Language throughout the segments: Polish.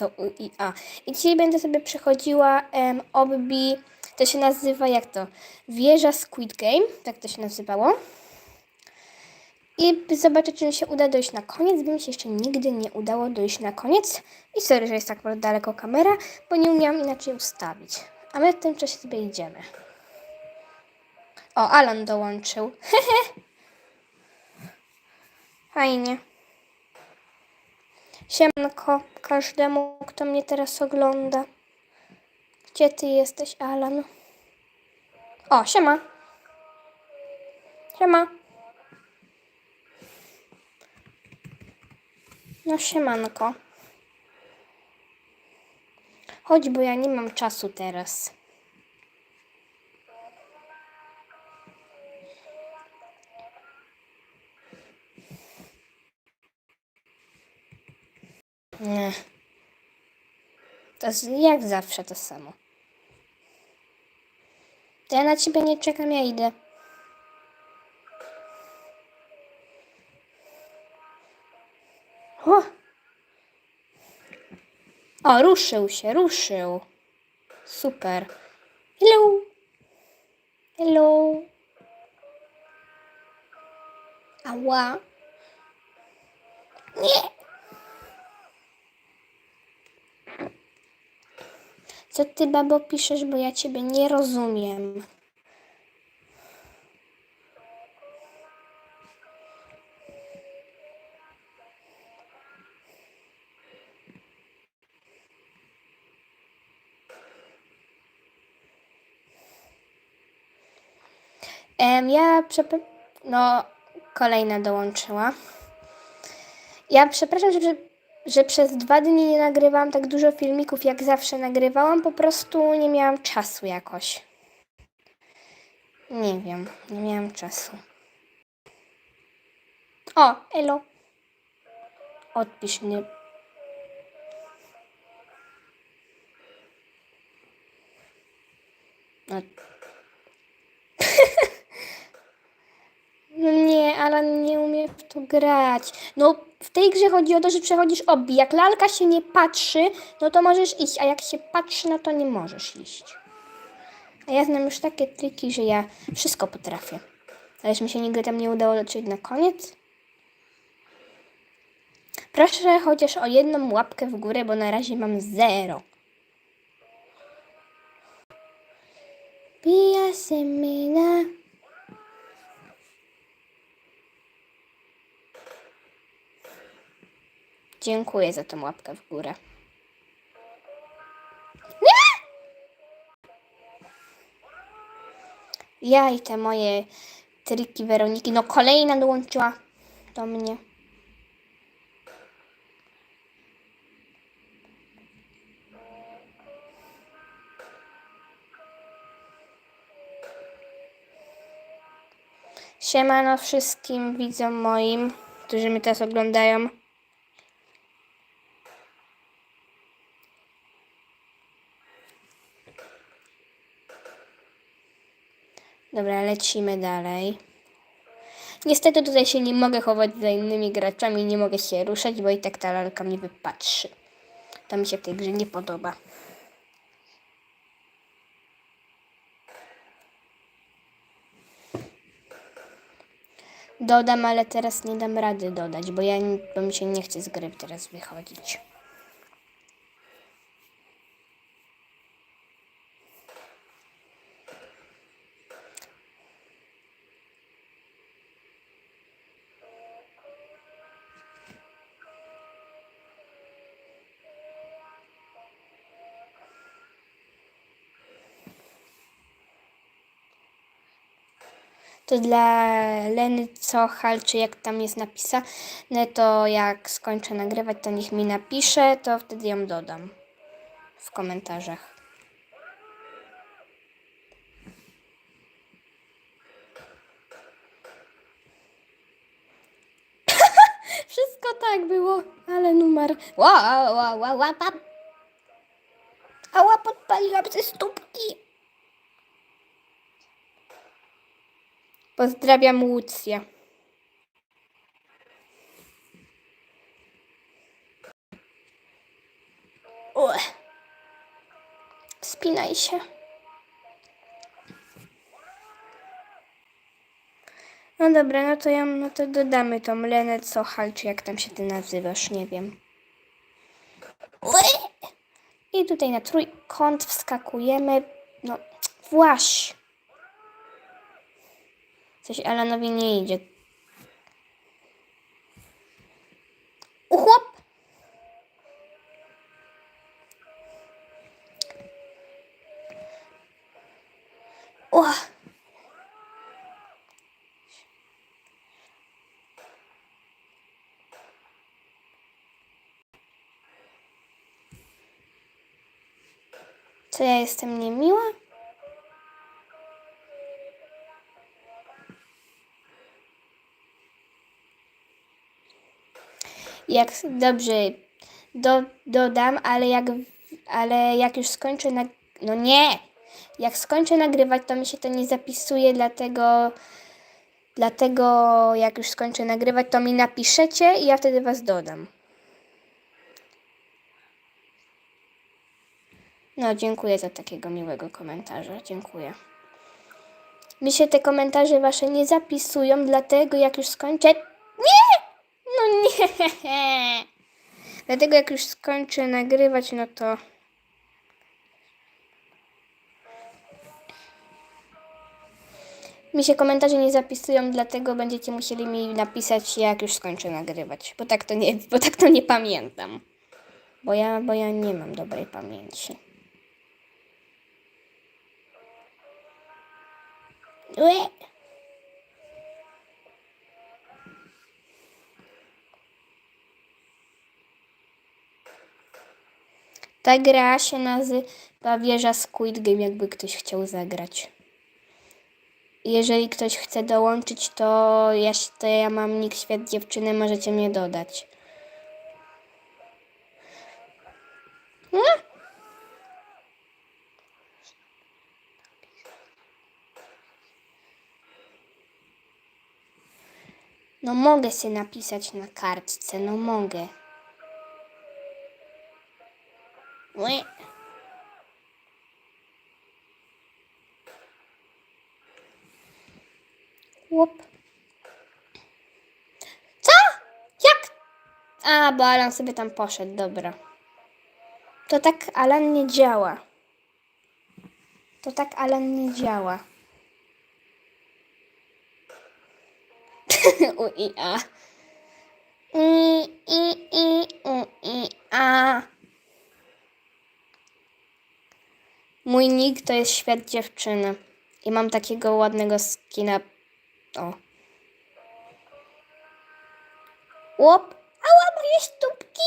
to U i A. I dzisiaj będę sobie przechodziła em, obbi, to się nazywa jak to? Wieża Squid Game, tak to się nazywało. I zobaczę, czy mi się uda dojść na koniec, bo mi się jeszcze nigdy nie udało dojść na koniec. I sorry, że jest tak daleko kamera, bo nie umiałam inaczej ustawić. A my w tym czasie sobie idziemy. O, Alan dołączył. Fajnie. Siemanko każdemu, kto mnie teraz ogląda. Gdzie ty jesteś, Alan? O, siema. Siema. No siemanko. Chodź, bo ja nie mam czasu teraz. Nie. To jest jak zawsze to samo. To ja na ciebie nie czekam, ja idę. O! O, ruszył się, ruszył. Super. Hello. Hello. Ała. Nie. Co ty, babo, piszesz, bo ja ciebie nie rozumiem. Em, ja przepra- No, kolejna dołączyła. Ja przepraszam, że, że przez dwa dni nie nagrywałam tak dużo filmików, jak zawsze nagrywałam. Po prostu nie miałam czasu jakoś. Nie wiem, nie miałam czasu. O, elo. Odpisz mnie. No. No nie, Alan nie umie w to grać. No, w tej grze chodzi o to, że przechodzisz obbi. Jak lalka się nie patrzy, no to możesz iść, a jak się patrzy, no to nie możesz iść. A ja znam już takie triki, że ja wszystko potrafię. Ależ mi się nigdy tam nie udało dotrzeć na koniec. Proszę chociaż o jedną łapkę w górę, bo na razie mam zero. Pia semina. Dziękuję za tą łapkę w górę. Nie! Ja i te moje triki Weroniki. No kolejna dołączyła do mnie. Siemano wszystkim widzom moim, którzy mnie teraz oglądają. Dobra, lecimy dalej. Niestety tutaj się nie mogę chować za innymi graczami, nie mogę się ruszać, bo i tak ta lalka mnie wypatrzy. To mi się w tej grze nie podoba. Dodam, ale teraz nie dam rady dodać, bo ja bo mi się nie chce z gry teraz wychodzić. To dla Leny Cochal, czy jak tam jest napisane, to jak skończę nagrywać, to niech mi napisze, to wtedy ją dodam w komentarzach. Wszystko tak było, ale numer. Ła, ła, ła, ła, pa. Ała, podpaliłam ze stópki. Pozdrawiam Łucję. Ue. Spinaj się. No dobra, no to ja no to dodamy tą Lenę Sochal, czy jak tam się ty nazywasz, nie wiem. I tutaj na trójkąt wskakujemy. No, właśnie. Coś Alanowi nie idzie. Uchłop! Ua. Co ja jestem niemiła? Jak dobrze do, dodam, ale jak, ale jak już skończę nag... No nie! Jak skończę nagrywać, to mi się to nie zapisuje, dlatego dlatego jak już skończę nagrywać, to mi napiszecie i ja wtedy was dodam. No, dziękuję za takiego miłego komentarza. Dziękuję. Mi się te komentarze wasze nie zapisują, dlatego jak już skończę. No nie! Dlatego jak już skończę nagrywać, no to. Mi się komentarze nie zapisują, dlatego będziecie musieli mi napisać, jak już skończę nagrywać. Bo tak to nie, bo tak to nie pamiętam. Bo ja, bo ja nie mam dobrej pamięci. Ue. Ta gra się nazywa Wieża Squid Game, jakby ktoś chciał zagrać. Jeżeli ktoś chce dołączyć, to ja, to ja mam nick świat dziewczyny, możecie mnie dodać. Hmm? No mogę się napisać na kartce, no mogę. Ue. Łop. Co? Jak? A, bo Alan sobie tam poszedł, dobra. To tak Alan nie działa. To tak Alan nie działa. U i a. I i i u i a. Mój nick to jest świat dziewczyny. I mam takiego ładnego skina. O. Łop! Ała, moje stópki!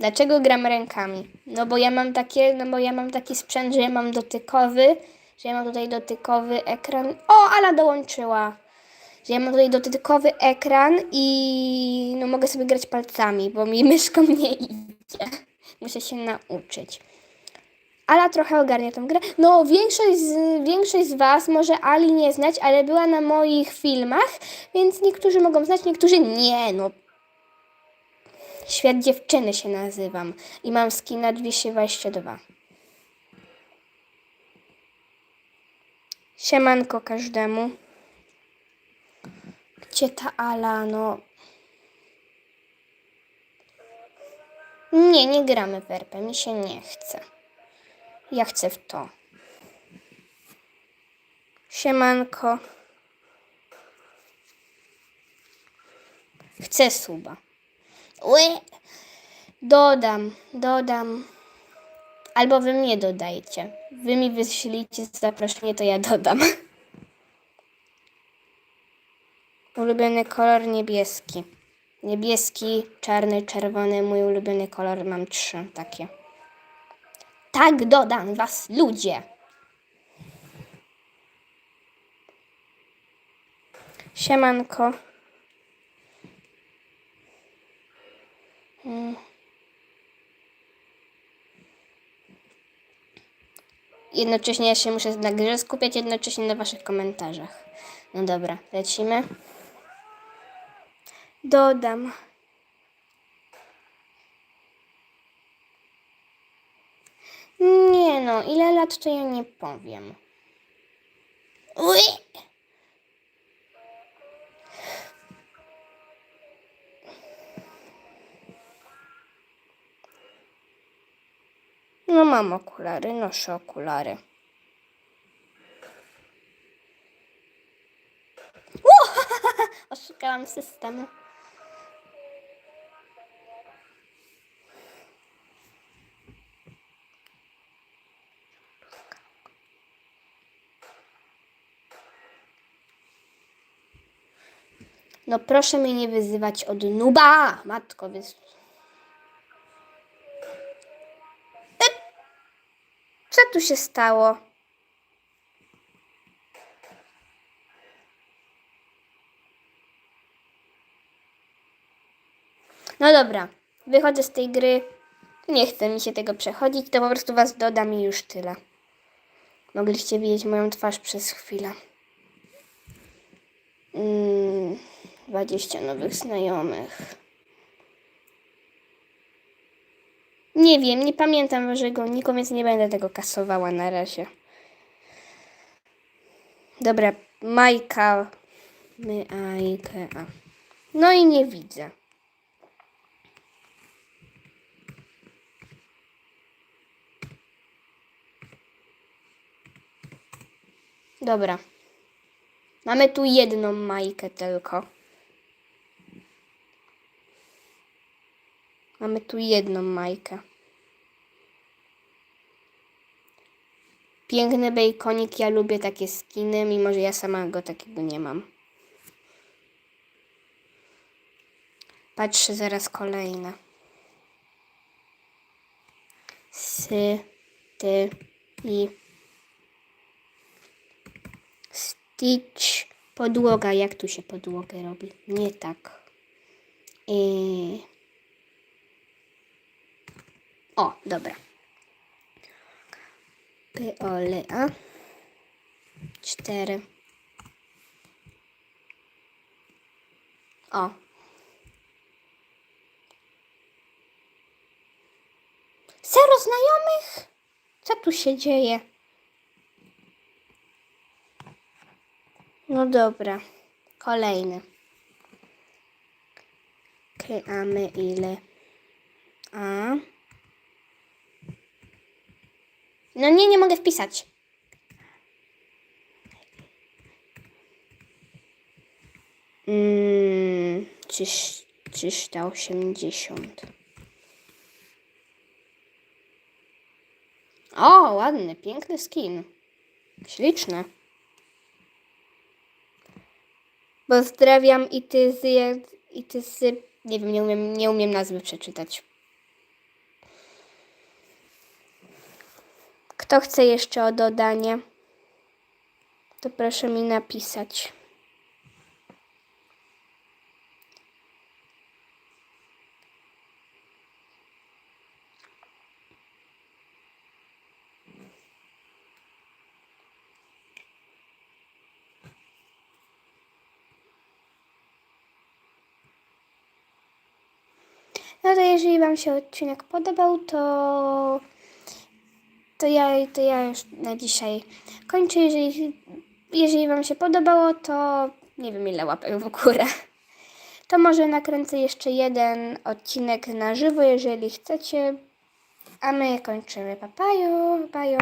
Dlaczego gram rękami? No bo ja mam takie, no bo ja mam taki sprzęt, że ja mam dotykowy, że ja mam tutaj dotykowy ekran. O, Ala dołączyła. Że ja mam tutaj dotykowy ekran i no mogę sobie grać palcami, bo mi myszką nie idzie. Muszę się nauczyć. Ala trochę ogarnia tą grę. No, większość z, większość z Was może Ali nie znać, ale była na moich filmach, więc niektórzy mogą znać, niektórzy nie. No, Świat dziewczyny się nazywam i mam skina 222. Siemanko każdemu. Gdzie ta Ala, no? Nie, nie gramy w RP, mi się nie chce. Ja chcę w to. Siemanko. Chcę suba. Ły. Dodam, dodam. Albo wy mnie dodajcie. Wy mi wyślijcie zaproszenie, to ja dodam. Ulubiony kolor niebieski. Niebieski, czarny, czerwony. Mój ulubiony kolor mam trzy takie. Tak dodam was, ludzie. Siemanko. Jednocześnie ja się muszę na grze skupiać, jednocześnie na waszych komentarzach. No dobra, lecimy. Dodam. Nie no, ile lat to ja nie powiem. Ui! No mam okulary, noszę okulary. Oszukałam systemu. No proszę mnie nie wyzywać od nuba, matko. E, Co tu się stało? No dobra, wychodzę z tej gry. Nie chce mi się tego przechodzić, to po prostu was dodam i już tyle. Mogliście widzieć moją twarz przez chwilę. Mm, 20 nowych znajomych. Nie wiem, nie pamiętam waszego niku, więc nie będę tego kasowała na razie. Dobra, Majka. My, a, No i nie widzę. Dobra. Mamy tu jedną Majkę tylko. Mamy tu jedną Majkę. Piękny bejkonik, ja lubię takie skiny, mimo że ja sama go takiego nie mam. Patrzę zaraz kolejne. Sy, ty i Stitch. Podłoga. Jak tu się podłogę robi? Nie tak. I... O, dobra. Pyolea. Cztery. O. Zero znajomych? Co tu się dzieje? No dobra. Kolejny. Kreamy ile? A. No nie, nie mogę wpisać. Mm, 380. O, ładny, piękny skin. Śliczny. Pozdrawiam i ty z, i ty z, nie wiem, nie umiem, nie umiem nazwy przeczytać. Kto chce jeszcze o dodanie, to proszę mi napisać. No to jeżeli Wam się odcinek podobał, to, to, ja, to ja już na dzisiaj kończę. Jeżeli, jeżeli Wam się podobało, to nie wiem ile łapek w górę. To może nakręcę jeszcze jeden odcinek na żywo, jeżeli chcecie. A my kończymy. Papajo, pajo.